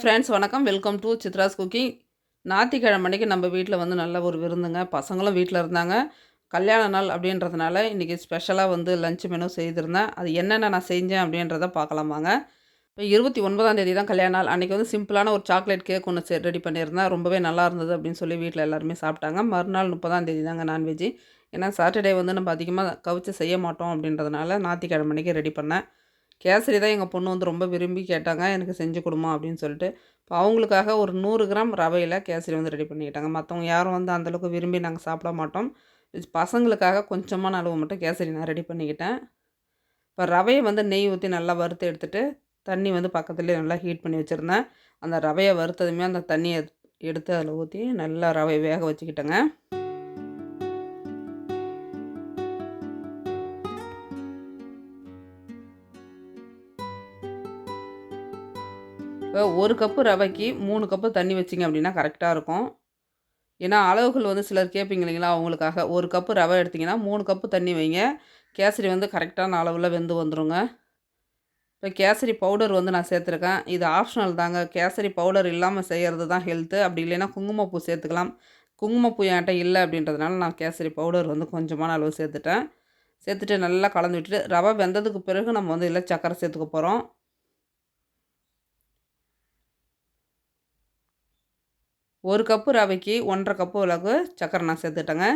Friends வணக்கம். Welcome to Chitra's cooking ஞாயிற்றுக்கிழமை அன்றைக்கி நம்ம வீட்டில் வந்து நல்ல ஒரு விருந்துங்க. பசங்களும் வீட்டில் இருந்தாங்க. கல்யாண நாள் அப்படின்றதுனால இன்றைக்கி ஸ்பெஷலாக வந்து லஞ்ச் மெனு செய்திருந்தேன். அது என்னென்ன நான் செஞ்சேன் அப்படின்றத பார்க்கலாமாங்க இப்போ இருபத்தி ஒன்பதாம் தேதி தான் கல்யாண நாள். அன்றைக்கி வந்து சிம்பிளான ஒரு சாக்லேட் கேக் ஒன்று ரெடி பண்ணியிருந்தேன். ரொம்பவே நல்லா இருந்தது அப்படின்னு சொல்லி வீட்டில் எல்லாருமே சாப்பிட்டாங்க. மறுநாள் முப்பதாம் தேதி தாங்க நான்வெஜ் ஏன்னா சாட்டர்டே வந்து நம்ம அதிகமாக கவிச்சு செய்ய மாட்டோம் அப்படின்றதுனால ஞாயிற்றுக்கிழமை அன்றைக்கி ரெடி பண்ணேன். கேசரி தான் எங்கள் பொண்ணு வந்து ரொம்ப விரும்பி கேட்டாங்க எனக்கு செஞ்சு கொடுமா அப்படின்னு சொல்லிட்டு. இப்போ அவங்களுக்காக ஒரு நூறு கிராம் ரவையில் கேசரி வந்து ரெடி பண்ணிக்கிட்டாங்க. மற்றவங்க யாரும் வந்து அந்தளவுக்கு விரும்பி நாங்கள் சாப்பிட மாட்டோம். பசங்களுக்காக கொஞ்சமான அளவு மட்டும் கேசரி நான் ரெடி பண்ணிக்கிட்டேன். இப்போ ரவையை வந்து நெய் ஊற்றி நல்லா வறுத்து எடுத்துகிட்டு தண்ணி வந்து பக்கத்துலேயே நல்லா ஹீட் பண்ணி வச்சுருந்தேன். அந்த ரவையை வறுத்ததுமே அந்த தண்ணியை எடுத்து அதில் ஊற்றி நல்லா ரவையை வேக வச்சுக்கிட்டேங்க. இப்போ ஒரு கப்பு ரவைக்கு மூணு கப்பு தண்ணி வச்சிங்க அப்படின்னா கரெக்டாக இருக்கும். ஏன்னா அளவுகள் வந்து சிலர் கேட்பீங்க இல்லைங்களா அவங்களுக்காக. ஒரு கப்பு ரவை எடுத்திங்கன்னா மூணு கப்பு தண்ணி வைங்க. கேசரி வந்து கரெக்டான அளவில் வெந்து வந்துடுங்க இப்போ கேசரி பவுடர் வந்து நான் சேர்த்துருக்கேன். இது ஆப்ஷனல் தாங்க. கேசரி பவுடர் இல்லாமல் செய்கிறது தான் ஹெல்த்து அப்படி இல்லைன்னா குங்குமப்பூ சேர்த்துக்கலாம். குங்குமப்பூ என்கிட்ட இல்லை அப்படின்றதுனால நான் கேசரி பவுடர் வந்து கொஞ்சமான அளவு சேர்த்துட்டேன். சேர்த்துட்டு நல்லா கலந்து விட்டுட்டு ரவை வெந்ததுக்கு பிறகு நம்ம வந்து இல்லை சக்கரை சேர்த்துக்க போகிறோம் ஒரு கப்பு ரவைக்கு ஒன்றரை கப்பு அளவுக்கு சக்கரை நான் சேர்த்துட்டேங்க.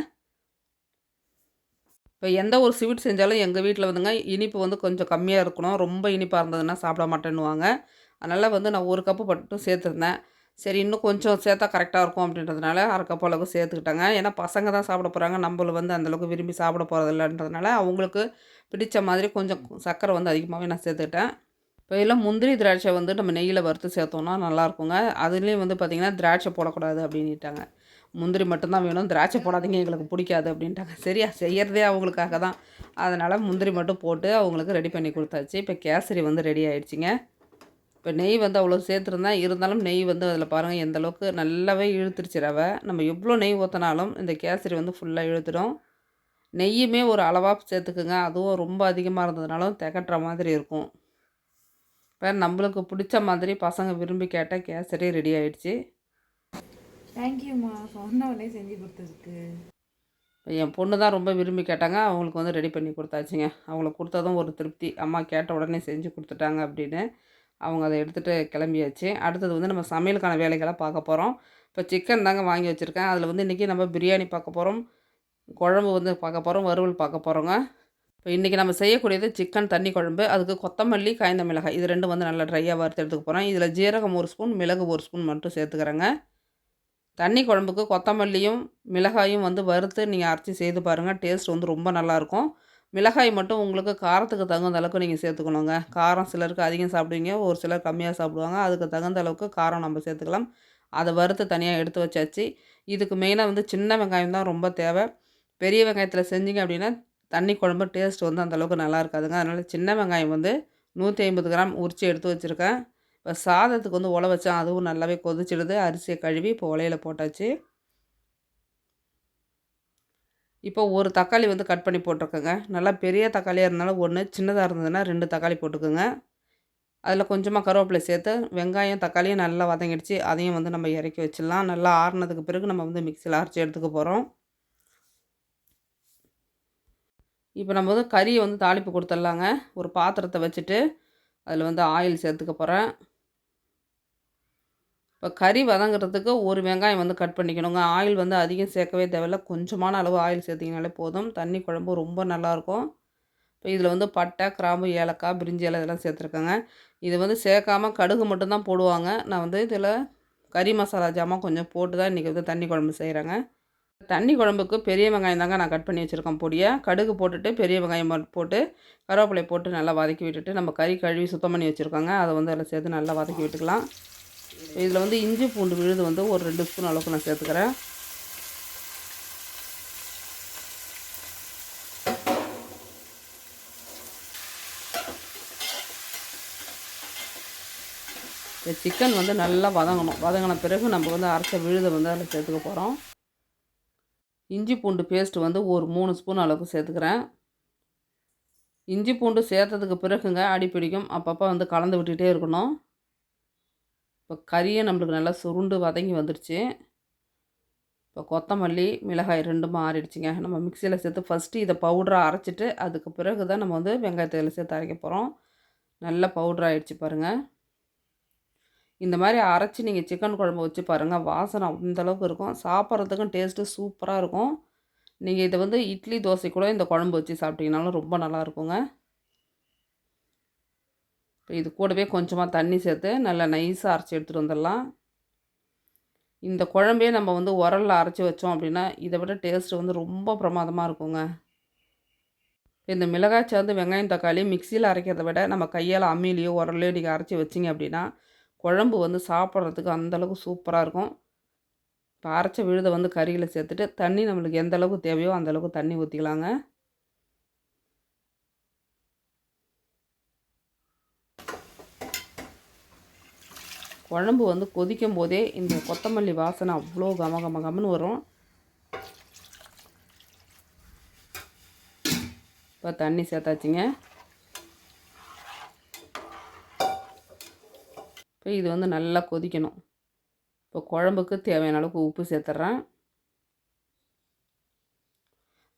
இப்போ எந்த ஒரு ஸ்வீட் செஞ்சாலும் எங்கள் வீட்டில் வந்துங்க இனிப்பு வந்து கொஞ்சம் கம்மியாக இருக்கணும். ரொம்ப இனிப்பாக இருந்ததுன்னா சாப்பிட மாட்டேன்னுவாங்க. அதனால் வந்து நான் ஒரு கப்பு மட்டும் சேர்த்துருந்தேன். சரி இன்னும் கொஞ்சம் சேர்த்தா கரெக்டாக இருக்கும் அப்படின்றதுனால அரை கப்பு அளவுக்கு சேர்த்துக்கிட்டாங்க. ஏன்னா பசங்க தான் சாப்பிட போகிறாங்க நம்மள வந்து அந்தளவுக்கு விரும்பி சாப்பிட போகிறதில்லன்றதுனால அவங்களுக்கு பிடித்த மாதிரி கொஞ்சம் சர்க்கரை வந்து அதிகமாகவே நான் சேர்த்துக்கிட்டேன். இப்போ எல்லாம் முந்திரி திராட்சை வந்து நம்ம நெய்யில் வறுத்து சேர்த்தோம்னா நல்லாயிருக்குங்க. அதுலேயும் வந்து பார்த்திங்கன்னா திராட்சை போடக்கூடாது அப்படின்ட்டாங்க முந்திரி மட்டும்தான் வேணும். திராட்சை போடாதீங்க எங்களுக்கு பிடிக்காது அப்படின்ட்டாங்க. சரியா செய்கிறதே அவங்களுக்காக தான். அதனால் முந்திரி மட்டும் போட்டு அவங்களுக்கு ரெடி பண்ணி கொடுத்தாச்சு. இப்போ கேசரி வந்து ரெடி ஆகிடுச்சிங்க இப்போ நெய் வந்து அவ்வளோ சேர்த்துருந்தேன் இருந்தாலும் நெய் வந்து அதில் பாருங்கள் எந்த அளவுக்கு நல்லாவே இழுத்துருச்சு ரவை. நம்ம எவ்வளோ நெய் ஊற்றினாலும் இந்த கேசரி வந்து ஃபுல்லாக இழுத்துடும். நெய்யுமே ஒரு அளவாக சேர்த்துக்குங்க. அதுவும் ரொம்ப அதிகமாக இருந்ததுனாலும் திகட்டுற மாதிரி இருக்கும். இப்போ நம்மளுக்கு பிடிச்ச மாதிரி பசங்க விரும்பி கேட்ட கேசரி ரெடி ஆயிடுச்சு. தேங்க்யூம்மா சொன்னவனே செஞ்சு கொடுத்ததுக்கு. என் பொண்ணு தான் ரொம்ப விரும்பி கேட்டாங்க. அவங்களுக்கு வந்து ரெடி பண்ணி கொடுத்தாச்சுங்க. அவங்களுக்கு கொடுத்ததும் ஒரு திருப்தி. அம்மா கேட்ட உடனே செஞ்சு கொடுத்துட்டாங்க அப்படின்னு அவங்க அதை எடுத்துகிட்டு கிளம்பியாச்சு. அடுத்தது வந்து நம்ம சமையலுக்கான வேலைகளை பார்க்க போகிறோம் இப்போ சிக்கன் தாங்க வாங்கி வச்சுருக்கேன். அதில் வந்து இன்றைக்கி நம்ம பிரியாணி பார்க்க போகிறோம் குழம்பு வந்து பார்க்க போகிறோம் வறுவல் பார்க்க போகிறோங்க இப்போ இன்றைக்கி நம்ம செய்யக்கூடியது சிக்கன் தண்ணி குழம்பு. அதுக்கு கொத்தமல்லி காய்ந்த மிளகாய். இது ரெண்டும் வந்து நல்லா ட்ரையாக வறுத்து எடுத்துக்க போகிறோம் இதில் ஜீரகம் ஒரு ஸ்பூன் மிளகு ஒரு ஸ்பூன் மட்டும் சேர்த்துக்கிறேங்க. தண்ணி குழம்புக்கு கொத்தமல்லியும் மிளகாயும் வந்து வறுத்து நீங்கள் அரைச்சி செய்து பாருங்கள் டேஸ்ட் வந்து ரொம்ப நல்லாயிருக்கும் மிளகாய் மட்டும் உங்களுக்கு காரத்துக்கு தகுந்த அளவுக்கு நீங்கள் சேர்த்துக்கணுங்க. காரம் சிலருக்கு அதிகம் சாப்பிடுவீங்க ஒரு சிலர் கம்மியாக சாப்பிடுவாங்க. அதுக்கு தகுந்த அளவுக்கு காரம் நம்ம சேர்த்துக்கலாம். அதை வறுத்து தனியாக எடுத்து வச்சாச்சு. இதுக்கு மெயினாக வந்து சின்ன வெங்காயம் தான் ரொம்ப தேவை. பெரிய வெங்காயத்தில் செஞ்சிங்க அப்படின்னா தண்ணி குழம்பு டேஸ்ட் வந்து அந்தளவுக்கு நல்லா இருக்காதுங்க. அதனால் சின்ன வெங்காயம் வந்து நூற்றி ஐம்பது கிராம் உரித்து எடுத்து வச்சுருக்கேன். இப்போ சாதத்துக்கு வந்து உலை வச்சேன் அதுவும் நல்லாவே கொதிச்சிடுது. அரிசியை கழுவி இப்போ உலையில் போட்டாச்சு. இப்போ ஒரு தக்காளி வந்து கட் பண்ணி போட்டிருக்கேங்க. நல்லா பெரிய தக்காளியாக இருந்தாலும் ஒன்று சின்னதாக இருந்ததுன்னா ரெண்டு தக்காளி போட்டுக்கோங்க. அதில் கொஞ்சமாக கருவேப்பிலை சேர்த்து வெங்காயம் தக்காளியும் நல்லா வதங்கிடுச்சு. அதையும் வந்து நம்ம இறக்கி வச்சிடலாம். நல்லா ஆறுனதுக்கு பிறகு நம்ம வந்து மிக்சியில் அரைச்சி எடுத்துக்க போகிறோம் இப்போ நம்ம வந்து கறியை வந்து தாளிப்பு கொடுத்துட்லாங்க. ஒரு பாத்திரத்தை வச்சுட்டு அதில் வந்து ஆயில் சேர்த்துக்க போகிறேன். இப்போ கறி வதங்குறதுக்கு ஒரு வெங்காயம் வந்து கட் பண்ணிக்கணுங்க. ஆயில் வந்து அதிகம் சேர்க்கவே தேவையில்ல. கொஞ்சமான அளவு ஆயில் சேர்த்திங்கனாலே போதும். தண்ணி குழம்பு ரொம்ப நல்லாயிருக்கும். இப்போ இதில் வந்து பட்டை கிராம்பு ஏலக்காய் பிரிஞ்சி இலை இதெல்லாம் சேர்த்துருக்கேங்க. இது வந்து சேர்க்காமல் கடுகு மட்டும்தான் போடுவாங்க. நான் வந்து இதில் கறி மசாலா ஜாமான் கொஞ்சம் போட்டு தான் இன்றைக்கி வந்து தண்ணி குழம்பு செய்கிறேங்க. தண்ணி குழம்புக்கு பெரிய வெங்காயம் தாங்க நான் கட் பண்ணி வச்சுருக்கேன் பொடியை. கடுகு போட்டுட்டு பெரிய வெங்காயம் போட்டு கருவேப்பிலையை போட்டு நல்லா வதக்கி விட்டுட்டு நம்ம கறி கழுவி சுத்தம் பண்ணி வச்சுருக்கோங்க. அதை வந்து அதில் சேர்த்து நல்லா வதக்கி விட்டுக்கலாம். இதில் வந்து இஞ்சி பூண்டு விழுது வந்து ஒரு ரெண்டு ஸ்பூன் அளவுக்கு நான் சேர்த்துக்கிறேன். சிக்கன் வந்து நல்லா வதங்கணும். வதங்கின பிறகு நம்ம வந்து அரைச்ச விழுதை வந்து அதில் சேர்த்துக்க போகிறோம் இஞ்சி பூண்டு பேஸ்ட் வந்து ஒரு மூணு ஸ்பூன் அளவுக்கு சேர்த்துக்கிறேன். இஞ்சி பூண்டு சேர்த்ததுக்கு பிறகுங்க அடி பிடிக்கும். அப்பப்போ வந்து கலந்து விட்டுகிட்டே இருக்கணும். இப்போ கறியை நம்மளுக்கு நல்லா சுருண்டு வதங்கி வந்துடுச்சு. இப்போ கொத்தமல்லி மிளகாய் ரெண்டும் ஆறிடுச்சுங்க. நம்ம மிக்சியில் சேர்த்து ஃபஸ்ட்டு இதை பவுடராக அரைச்சிட்டு அதுக்கு பிறகு தான் நம்ம வந்து வெங்காயத்தை சேர்த்து அரைக்க போகிறோம் நல்ல பவுடர் ஆகிடுச்சு பாருங்கள் இந்த மாதிரி அரைச்சி நீங்கள் சிக்கன் குழம்பு வச்சு பாருங்கள் வாசனை அந்தளவுக்கு இருக்கும். சாப்பிட்றதுக்கும் டேஸ்ட்டு சூப்பராக இருக்கும். நீங்கள் இதை வந்து இட்லி தோசை கூட இந்த குழம்பு வச்சு சாப்பிட்டீங்கனாலும் ரொம்ப நல்லா இருக்குங்க. இப்போ இது கூடவே கொஞ்சமாக தண்ணி சேர்த்து நல்லா நைஸாக அரைச்சி எடுத்துகிட்டு வந்துடலாம். இந்த குழம்பே நம்ம வந்து உரலில் அரைச்சி வச்சோம் அப்படின்னா இதை விட டேஸ்ட்டு வந்து ரொம்ப பிரமாதமாக இருக்குங்க. இந்த மிளகாய் சேர்ந்து வெங்காயம் தக்காளி மிக்சியில் அரைக்கிறத விட நம்ம கையால் அம்மிலேயோ உரலையோ நீங்கள் அரைச்சி வச்சிங்க அப்படின்னா குழம்பு வந்து சாப்பிட்றதுக்கு அந்தளவுக்கு சூப்பராக இருக்கும். இப்போ அரைச்ச விழுதை வந்து கறியில் சேர்த்துட்டு தண்ணி நம்மளுக்கு எந்த அளவுக்கு தேவையோ அந்த அளவுக்கு தண்ணி ஊற்றிக்கலாங்க குழம்பு வந்து கொதிக்கும் போதே இந்த கொத்தமல்லி வாசனை அவ்வளோ கம கம கமன்னு வரும். இப்போ தண்ணி சேர்த்தாச்சுங்க. இப்போ இது வந்து நல்லா கொதிக்கணும். இப்போ குழம்புக்கு தேவையான அளவுக்கு உப்பு சேர்த்துட்றேன்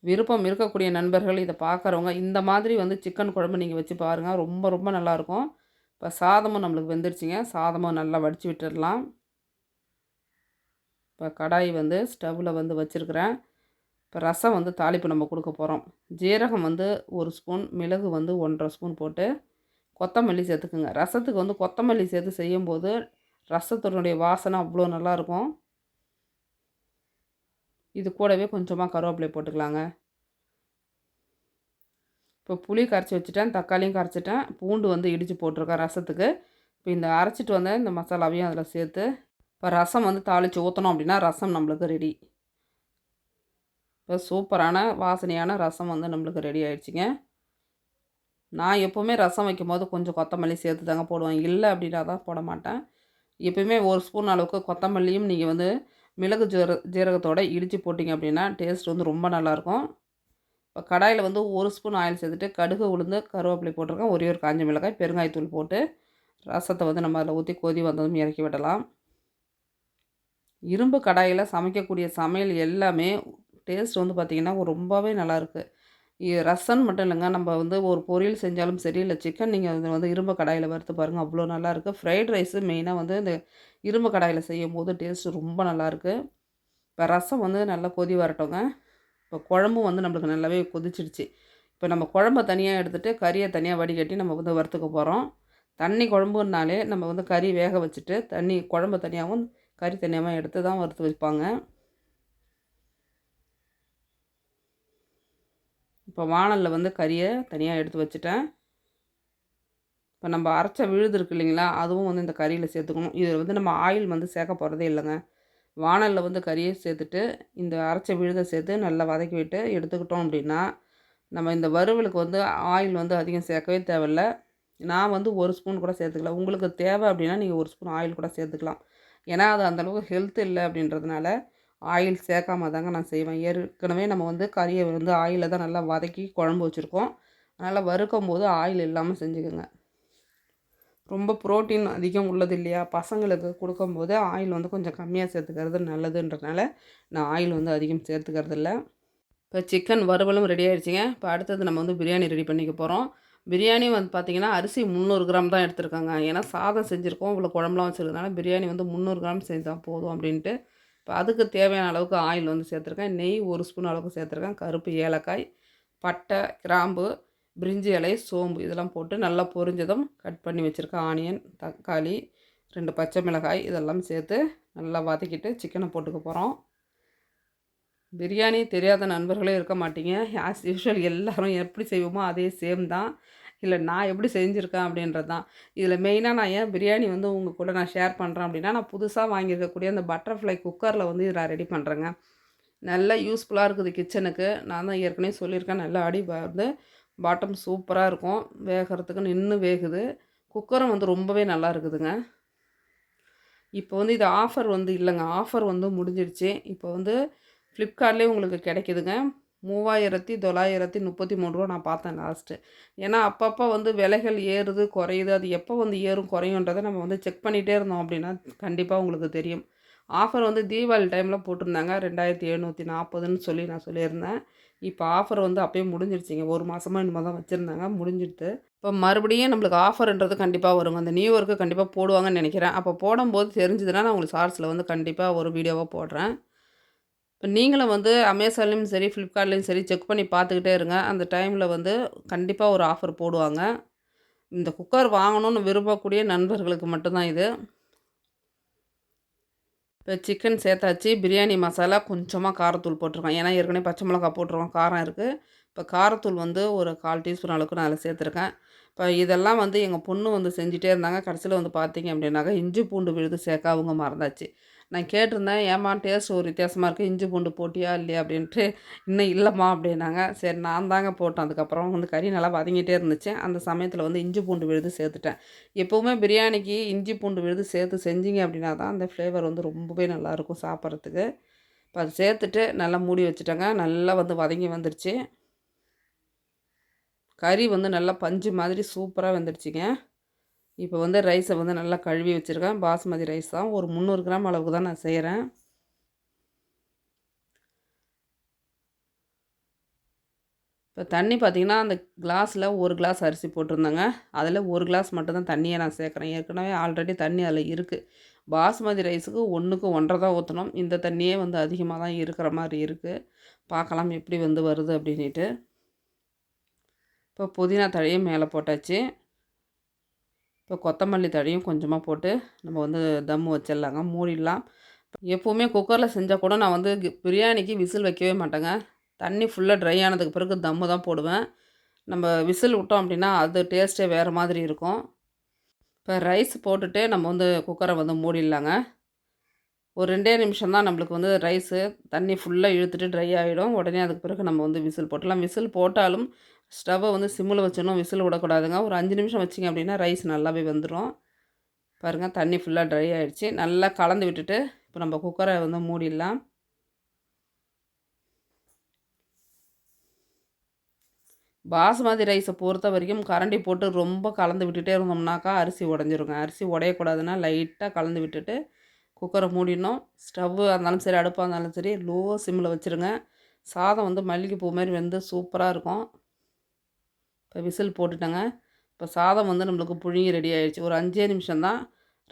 விருப்பம் இருக்கக்கூடிய நண்பர்கள் இதை பார்க்குறவங்க இந்த மாதிரி வந்து சிக்கன் குழம்பு நீங்கள் வச்சு பாருங்கள் ரொம்ப ரொம்ப நல்லாயிருக்கும் இப்போ சாதமும் நம்மளுக்கு வெந்துருச்சுங்க. சாதமும் நல்லா வடித்து விட்டுடலாம். இப்போ கடாய் வந்து ஸ்டவ்வில் வந்து வச்சுருக்கிறேன். இப்போ ரசம் வந்து தாளிப்பு நம்ம கொடுக்க போகிறோம் ஜீரகம் வந்து ஒரு ஸ்பூன் மிளகு வந்து ஒன்றரை ஸ்பூன் போட்டு கொத்தமல்லி சேர்த்துக்குங்க. ரசத்துக்கு வந்து கொத்தமல்லி சேர்த்து செய்யும்போது ரசத்தினுடைய வாசனை அவ்வளோ நல்லாயிருக்கும். இது கூடவே கொஞ்சமாக கருவேப்பிலை போட்டுக்கலாங்க. இப்போ புளி கரைச்சி வச்சுட்டேன் தக்காளியும் கரைச்சிட்டேன். பூண்டு வந்து இடித்து போட்டிருக்கேன் ரசத்துக்கு. இப்போ இந்த அரைச்சிட்டு வந்த இந்த மசாலாவையும் அதில் சேர்த்து இப்போ ரசம் வந்து தாளித்து ஊற்றணும் அப்படின்னா ரசம் நம்மளுக்கு ரெடி. இப்போ சூப்பரான வாசனையான ரசம் வந்து நம்மளுக்கு ரெடி ஆயிடுச்சுங்க. நான் எப்போவுமே ரசம் வைக்கும் போது கொஞ்சம் கொத்தமல்லி சேர்த்து தாங்க போடுவேன். இல்லை அப்படின்னா தான் போட மாட்டேன். எப்போயுமே ஒரு ஸ்பூன் அளவுக்கு கொத்தமல்லியும் நீங்கள் வந்து மிளகு ஜீர ஜீரகத்தோடு இடித்து போட்டிங்க அப்படின்னா டேஸ்ட் வந்து ரொம்ப நல்லாயிருக்கும். இப்போ கடாயில் வந்து ஒரு ஸ்பூன் ஆயில் சேர்த்துட்டு கடுகு உளுந்து கருவேப்பிலை போட்டிருக்கேன். ஒரே ஒரு காஞ்ச மிளகாய் பெருங்காயத்தூள் போட்டு ரசத்தை வந்து நம்ம அதில் ஊற்றி கொதி வந்ததும் இறக்கி விடலாம். இரும்பு கடாயில் சமைக்கக்கூடிய சமையல் எல்லாமே டேஸ்ட் வந்து பார்த்திங்கன்னா ரொம்பவே நல்லாயிருக்கு. ரசம் மட்டும் இல்லைங்க. நம்ம வந்து ஒரு பொரியல் செஞ்சாலும் சரி இல்லை சிக்கன் நீங்கள் வந்து இரும்பு கடாயில் வறுத்து பாருங்கள் அவ்வளோ நல்லாயிருக்கு ஃப்ரைட் ரைஸு மெயினாக வந்து இந்த இரும்பு கடாயில் செய்யும் போது டேஸ்ட்டு ரொம்ப நல்லாயிருக்கு இப்போ ரசம் வந்து நல்லா கொதி வரட்டோங்க. இப்போ குழம்பும் வந்து நம்மளுக்கு நல்லாவே கொதிச்சிடுச்சு இப்போ நம்ம குழம்ப தனியாக எடுத்துகிட்டு கறியை தனியாக வடிகட்டி நம்ம வந்து வறுத்துக்க போகிறோம் தண்ணி குழம்புனாலே நம்ம வந்து கறி வேக வச்சுட்டு தண்ணி குழம்பு தனியாகவும் கறி தனியாகவும் எடுத்து தான் வறுத்து வைப்பாங்க. இப்போ வானலில் வந்து கறியை தனியாக எடுத்து வச்சுட்டேன். இப்போ நம்ம அரைச்ச விழுது இருக்கு இல்லைங்களா அதுவும் வந்து இந்த கறியில் சேர்த்துக்கணும். இதில் வந்து நம்ம ஆயில் வந்து சேர்க்க போகிறதே இல்லைங்க. வானலில் வந்து கறியை சேர்த்துட்டு இந்த அரைச்ச விழுதை சேர்த்து நல்லா வதக்கி விட்டு எடுத்துக்கிட்டோம் அப்படின்னா நம்ம இந்த வறுவலுக்கு வந்து ஆயில் வந்து அதிகம் சேர்க்கவே தேவையில்ல. நான் வந்து ஒரு ஸ்பூன் கூட சேர்த்துக்கலாம் உங்களுக்கு தேவை அப்படின்னா நீங்கள் ஒரு ஸ்பூன் ஆயில் கூட சேர்த்துக்கலாம். ஏன்னா அது அந்தளவுக்கு ஹெல்த் இல்லை அப்படின்றதுனால ஆயில் சேர்க்காம தாங்க நான் செய்வேன். ஏற்கனவே நம்ம வந்து கறியை வந்து ஆயிலில் தான் நல்லா வதக்கி குழம்பு வச்சுருக்கோம். அதனால் வறுக்கும் போது ஆயில் இல்லாமல் செஞ்சுக்கோங்க. ரொம்ப ப்ரோட்டீன் அதிகம் உள்ளது இல்லையா? பசங்களுக்கு கொடுக்கும்போது ஆயில் வந்து கொஞ்சம் கம்மியாக சேர்த்துக்கிறது நல்லதுன்றதுனால நான் ஆயில் வந்து அதிகம் சேர்த்துக்கிறது இல்லை இப்போ சிக்கன் வறுவலும் ரெடி ஆகிடுச்சிங்க இப்போ அடுத்தது நம்ம வந்து பிரியாணி ரெடி பண்ணிக்க போகிறோம் பிரியாணி வந்து பார்த்திங்கன்னா அரிசி முந்நூறு கிராம் தான் எடுத்திருக்காங்க. ஏன்னா சாதம் செஞ்சுருக்கோம். இவ்வளோ குழம்புலாம் வச்சுருக்கனால பிரியாணி வந்து முந்நூறு கிராம் செஞ்சால் போதும் அப்படின்ட்டு இப்போ அதுக்கு தேவையான அளவுக்கு ஆயில் வந்து சேர்த்துருக்கேன். நெய் ஒரு ஸ்பூன் அளவுக்கு சேர்த்துருக்கேன். கருப்பு ஏலக்காய் பட்டை கிராம்பு பிரிஞ்சி இலை சோம்பு இதெல்லாம் போட்டு நல்லா பொரிஞ்சதும் கட் பண்ணி வச்சுருக்கேன். ஆனியன் தக்காளி ரெண்டு பச்சை மிளகாய் இதெல்லாம் சேர்த்து நல்லா வதக்கிட்டு சிக்கனை போட்டுக்க போகிறோம். பிரியாணி தெரியாத நண்பர்களே இருக்க மாட்டீங்க. ஆஸ் யூஷுவல் எல்லோரும் எப்படி செய்வோமோ அதே சேம் தான். இல்லை நான் எப்படி செஞ்சுருக்கேன் அப்படின்றது தான். இதில் மெயினாக நான் ஏன் பிரியாணி வந்து உங்கள் கூட நான் ஷேர் பண்ணுறேன் அப்படின்னா நான் புதுசாக வாங்கியிருக்கக்கூடிய அந்த பட்டர்ஃப்ளை குக்கரில் வந்து இதை ரெடி பண்ணுறேங்க நல்லா யூஸ்ஃபுல்லாக இருக்குது கிச்சனுக்கு நான் தான் ஏற்கனவே சொல்லியிருக்கேன் நல்லா அடி வந்து பாட்டம் சூப்பராக இருக்கும். வேகிறதுக்கு நின்று வேகுது. குக்கரும் வந்து ரொம்பவே நல்லா இருக்குதுங்க. இப்போ வந்து இது ஆஃபர் வந்து இல்லைங்க. ஆஃபர் வந்து முடிஞ்சிடுச்சு. இப்போ வந்து ஃப்ளிப்கார்ட்லேயே உங்களுக்கு கிடைக்குதுங்க. மூவாயிரத்தி தொள்ளாயிரத்தி முப்பத்தி மூணு ரூபா நான் பார்த்தேன் லாஸ்ட்டு ஏன்னா அப்பப்போ வந்து விலைகள் ஏறுது குறையுது. அது எப்போ வந்து ஏறும் குறையுன்றதை நம்ம வந்து செக் பண்ணிகிட்டே இருந்தோம் அப்படின்னா கண்டிப்பாக உங்களுக்கு தெரியும். ஆஃபர் வந்து தீபாவளி டைமில் போட்டிருந்தாங்க. ரெண்டாயிரத்தி எழுநூற்றி நாற்பதுன்னு சொல்லி நான் சொல்லியிருந்தேன். இப்போ ஆஃபர் வந்து அப்பயே முடிஞ்சிருச்சிங்க. ஒரு மாதமாக இனிமேல் தான் வச்சுருந்தாங்க. முடிஞ்சிடுது இப்போ மறுபடியும் நம்மளுக்கு ஆஃபர்ன்றது கண்டிப்பாக வருங்க. அந்த நியூ இயர்க்கு கண்டிப்பாக போடுவாங்கன்னு நினைக்கிறேன். அப்போ போடும்போது தெரிஞ்சதுன்னா நான் உங்களுக்கு ஷார்ட்ஸில் வந்து கண்டிப்பாக ஒரு வீடியோவாக போடுறேன். இப்போ நீங்களும் வந்து அமேசான்லேயும் சரி ஃப்ளிப்கார்ட்லேயும் சரி செக் பண்ணி பார்த்துக்கிட்டே இருங்க. அந்த டைமில் வந்து கண்டிப்பாக ஒரு ஆஃபர் போடுவாங்க. இந்த குக்கர் வாங்கணும்னு விரும்பக்கூடிய நண்பர்களுக்கு மட்டும்தான் இது. இப்போ சிக்கன் சேர்த்தாச்சு பிரியாணி மசாலா கொஞ்சமாக காரத்தூள் போட்டிருக்கேன் ஏன்னா ஏற்கனவே பச்சை மிளகா போட்டிருக்கோம் காரம் இருக்குது இப்போ காரத்தூள் வந்து ஒரு கால் டீஸ்பூன் அளவுக்கு நான் அதில் சேர்த்துருக்கேன். இப்போ இதெல்லாம் வந்து எங்கள் பொண்ணு வந்து செஞ்சுட்டே இருந்தாங்க. கடைசியில் வந்து பார்த்தீங்க அப்படின்னாக்கா இஞ்சி பூண்டு விழுது சேர்க்க அவங்க மறந்தாச்சு. நான் கேட்டிருந்தேன் ஏம்மா டேஸ்ட் ஒரு வித்தியாசமாக இருக்குது இஞ்சி பூண்டு போட்டியா இல்லையா? அப்படின்ட்டு. இன்னும் இல்லைம்மா அப்படின்னாங்க. சரி நான் தாங்க போட்டேன். அதுக்கப்புறம் வந்து கறி நல்லா வதங்கிட்டே இருந்துச்சு. அந்த சமயத்தில் வந்து இஞ்சி பூண்டு விழுது சேர்த்துட்டேன். எப்போவுமே பிரியாணிக்கு இஞ்சி பூண்டு விழுது சேர்த்து செஞ்சீங்க அப்படின்னா தான் அந்த ஃப்ளேவர் வந்து ரொம்பவே நல்லாயிருக்கும் சாப்பிட்றதுக்கு. இப்போ அது சேர்த்துட்டு நல்லா மூடி வச்சுட்டேங்க. நல்லா வந்து வதங்கி வந்துடுச்சு கறி வந்து நல்லா பஞ்சு மாதிரி சூப்பராக வந்துடுச்சிங்க இப்போ வந்து ரைஸை வந்து நல்லா கழுவி வச்சுருக்கேன். பாஸ்மதி ரைஸ் தான். ஒரு முந்நூறு கிராம் அளவுக்கு தான் நான் செய்கிறேன். இப்போ தண்ணி பார்த்திங்கன்னா அந்த கிளாஸில் ஒரு கிளாஸ் அரிசி போட்டிருந்தேங்க. அதில் ஒரு கிளாஸ் மட்டும்தான் தண்ணியை நான் சேர்க்குறேன். ஏற்கனவே ஆல்ரெடி தண்ணி அதில் இருக்குது பாஸ்மதி ரைஸுக்கு ஒன்றுக்கு ஒன்றரை தான் ஊற்றணும். இந்த தண்ணியே வந்து அதிகமாக தான் இருக்கிற மாதிரி இருக்குது பார்க்கலாம் எப்படி வந்து வருது அப்படின்ட்டு இப்போ புதினா தழையும் மேலே போட்டாச்சு. இப்போ கொத்தமல்லி தழையும் கொஞ்சமாக போட்டு நம்ம வந்து தம் வச்சிடலாங்க. மூடிடலாம். எப்போவுமே குக்கரில் செஞ்சால் கூட நான் வந்து பிரியாணிக்கு விசில் வைக்கவே மாட்டேங்க. தண்ணி ஃபுல்லாக ட்ரை ஆனதுக்கு பிறகு தம்மு தான் போடுவேன். நம்ம விசில் விட்டோம் அப்படின்னா அது டேஸ்ட்டே வேறு மாதிரி இருக்கும். இப்போ ரைஸ் போட்டுட்டு நம்ம வந்து குக்கரை வந்து மூடிடலாங்க. ஒரு ரெண்டே நிமிஷம் தான் நம்மளுக்கு வந்து ரைஸு தண்ணி ஃபுல்லாக இழுத்துட்டு ட்ரை ஆகிடும் உடனே அதுக்கு பிறகு நம்ம வந்து விசில் போட்டலாம் விசில் போட்டாலும் ஸ்டவ்வை வந்து சிம்மில் வச்சிடணும் விசில் விடக்கூடாதுங்க. ஒரு அஞ்சு நிமிஷம் வச்சிங்க அப்படின்னா ரைஸ் நல்லாவே வந்துடும் பாருங்கள் தண்ணி ஃபுல்லாக ட்ரை ஆகிடுச்சு நல்லா கலந்து விட்டுட்டு இப்போ நம்ம குக்கரை வந்து மூடிடலாம். பாசுமதி ரைஸை பொறுத்த வரைக்கும் கரண்டி போட்டு ரொம்ப கலந்து விட்டுட்டே இருந்தோம்னாக்கா அரிசி உடஞ்சிருங்க. அரிசி உடையக்கூடாதுன்னா லைட்டாக கலந்து விட்டுட்டு குக்கரை மூடிடணும். ஸ்டவ்வு இருந்தாலும் சரி அடுப்பாக இருந்தாலும் சரி லோ சிம்மில் வச்சுருங்க. சாதம் வந்து மல்லிகைப்பூ மாதிரி வெந்து சூப்பராக இருக்கும். இப்போ விசில் போட்டுட்டேங்க. இப்போ சாதம் வந்து நம்மளுக்கு புழுங்கி ரெடி ஆகிடுச்சு ஒரு அஞ்சே நிமிஷம் தான்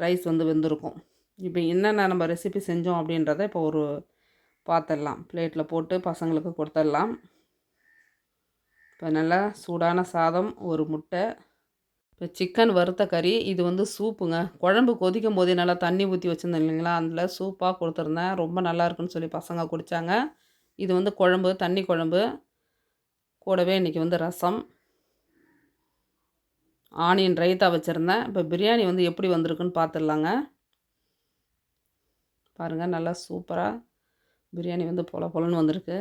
ரைஸ் வந்து வெந்திருக்கும். இப்போ என்னென்ன நம்ம ரெசிபி செஞ்சோம் அப்படின்றத இப்போ ஒரு பார்த்துடலாம் பிளேட்டில் போட்டு பசங்களுக்கு கொடுத்துடலாம். இப்போ நல்லா சூடான சாதம் ஒரு முட்டை இப்போ சிக்கன் வறுத்த கறி இது வந்து சூப்புங்க. குழம்பு கொதிக்கும் போதே நல்லா தண்ணி ஊற்றி வச்சுருந்தேன் இல்லைங்களா? அதில் சூப்பாக கொடுத்துருந்தேன். ரொம்ப நல்லா இருக்குன்னு சொல்லி பசங்க குடித்தாங்க இது வந்து குழம்பு தண்ணி குழம்பு கூடவே இன்றைக்கி வந்து ரசம். ஆனியன் ரைத்தா வச்சுருந்தேன். இப்போ பிரியாணி வந்து எப்படி வந்திருக்குன்னு பார்த்துடலாங்க பாருங்கள் நல்லா சூப்பராக பிரியாணி வந்து பொல பொலன்னு வந்திருக்கு.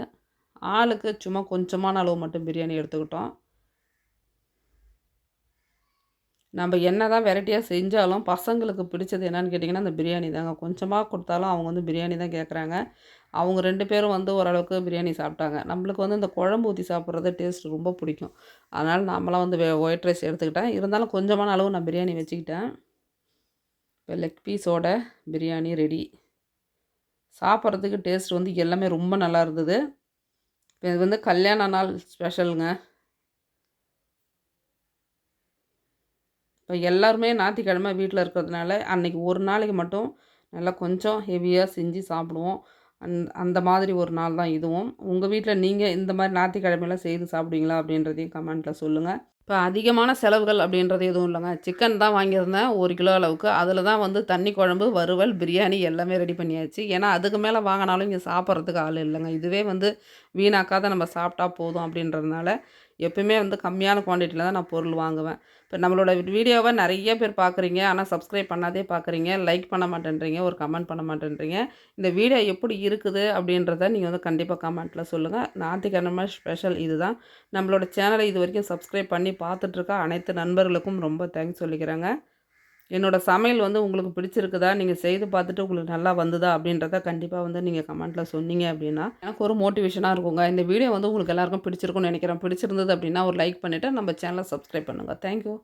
ஆளுக்கு சும்மா கொஞ்சமான அளவு மட்டும் பிரியாணி எடுத்துக்கிட்டோம். நம்ம என்ன தான் வெரைட்டியாக செஞ்சாலும் பசங்களுக்கு பிடிச்சது என்னன்னு கேட்டிங்கன்னா அந்த பிரியாணி தாங்க. கொஞ்சமாக கொடுத்தாலும் அவங்க வந்து பிரியாணி தான் கேட்குறாங்க அவங்க ரெண்டு பேரும் வந்து ஓரளவுக்கு பிரியாணி சாப்பிட்டாங்க. நம்மளுக்கு வந்து இந்த குழம்பு ஊற்றி சாப்பிட்றது டேஸ்ட் ரொம்ப பிடிக்கும். அதனால் நம்மளாம் வந்து ஒயிட் ரைஸ் எடுத்துக்கிட்டேன். இருந்தாலும் கொஞ்சமான அளவு நான் பிரியாணி வச்சுக்கிட்டேன். இப்போ லெக் பீஸோட பிரியாணி ரெடி. சாப்பிட்றதுக்கு டேஸ்ட் வந்து எல்லாமே ரொம்ப நல்லா இருந்தது. இப்போ இது வந்து கல்யாண நாள் ஸ்பெஷலுங்க. இப்போ எல்லாருமே ஞாயிற்றுக்கிழமை வீட்டில் இருக்கிறதுனால அன்றைக்கி ஒரு நாளைக்கு மட்டும் நல்லா கொஞ்சம் ஹெவியாக செஞ்சு சாப்பிடுவோம். அந் அந்த மாதிரி ஒரு நாள் தான் இதுவும். உங்கள் வீட்டில் நீங்கள் இந்த மாதிரி ஞாயிற்றுக்கிழமையெல்லாம் செய்து சாப்பிடுவீங்களா அப்படின்றதையும் கமெண்ட்டில் சொல்லுங்கள் இப்போ அதிகமான செலவுகள் அப்படின்றது எதுவும் இல்லைங்க. சிக்கன் தான் வாங்கியிருந்தேன் ஒரு கிலோ அளவுக்கு. அதில் தான் வந்து தண்ணி குழம்பு வறுவல் பிரியாணி எல்லாமே ரெடி பண்ணியாச்சு. ஏன்னா அதுக்கு மேலே வாங்கினாலும் இங்கே சாப்பிட்றதுக்கு ஆள் இல்லைங்க. இதுவே வந்து வீணாக்காத நம்ம சாப்பிட்டா போதும் அப்படின்றதுனால எப்பயுமே வந்து கம்மியான குவான்டிட்டியில் தான் நான் பொருள் வாங்குவேன். இப்போ நம்மளோட வீடியோவை நிறைய பேர் பார்க்குறீங்க ஆனால் சப்ஸ்கிரைப் பண்ணாதே பார்க்குறீங்க லைக் பண்ண மாட்டேன்றீங்க ஒரு கமெண்ட் பண்ண மாட்டேன்றீங்க இந்த வீடியோ எப்படி இருக்குது அப்படின்றத நீங்கள் வந்து கண்டிப்பாக கமெண்ட்டில் சொல்லுங்கள் ஞாயிற்றுக்கிழமை ஸ்பெஷல் இதுதான். நம்மளோட சேனலை இது வரைக்கும் சப்ஸ்கிரைப் பண்ணி பார்த்துட்ருக்க அனைத்து நண்பர்களுக்கும் ரொம்ப தேங்க்ஸ் சொல்லிக்கிறேங்க. என்னோடய சமையல் வந்து உங்களுக்கு பிடிச்சிருக்குதா? நீங்கள் செய்து பார்த்துட்டு உங்களுக்கு நல்லா வந்ததா? அப்படின்றத கண்டிப்பாக வந்து நீங்கள் கமெண்ட்டில் சொன்னீங்க அப்படின்னா எனக்கு ஒரு மோட்டிவேஷனாக இருக்குங்க. இந்த வீடியோ வந்து உங்களுக்கு எல்லாருக்கும் பிடிச்சிருக்கும்னு நினைக்கிறேன். பிடிச்சிருந்தது அப்படின்னா ஒரு லைக் பண்ணிவிட்டு நம்ம சேனலை சப்ஸ்கிரைப் பண்ணுங்கள் தேங்க்யூ.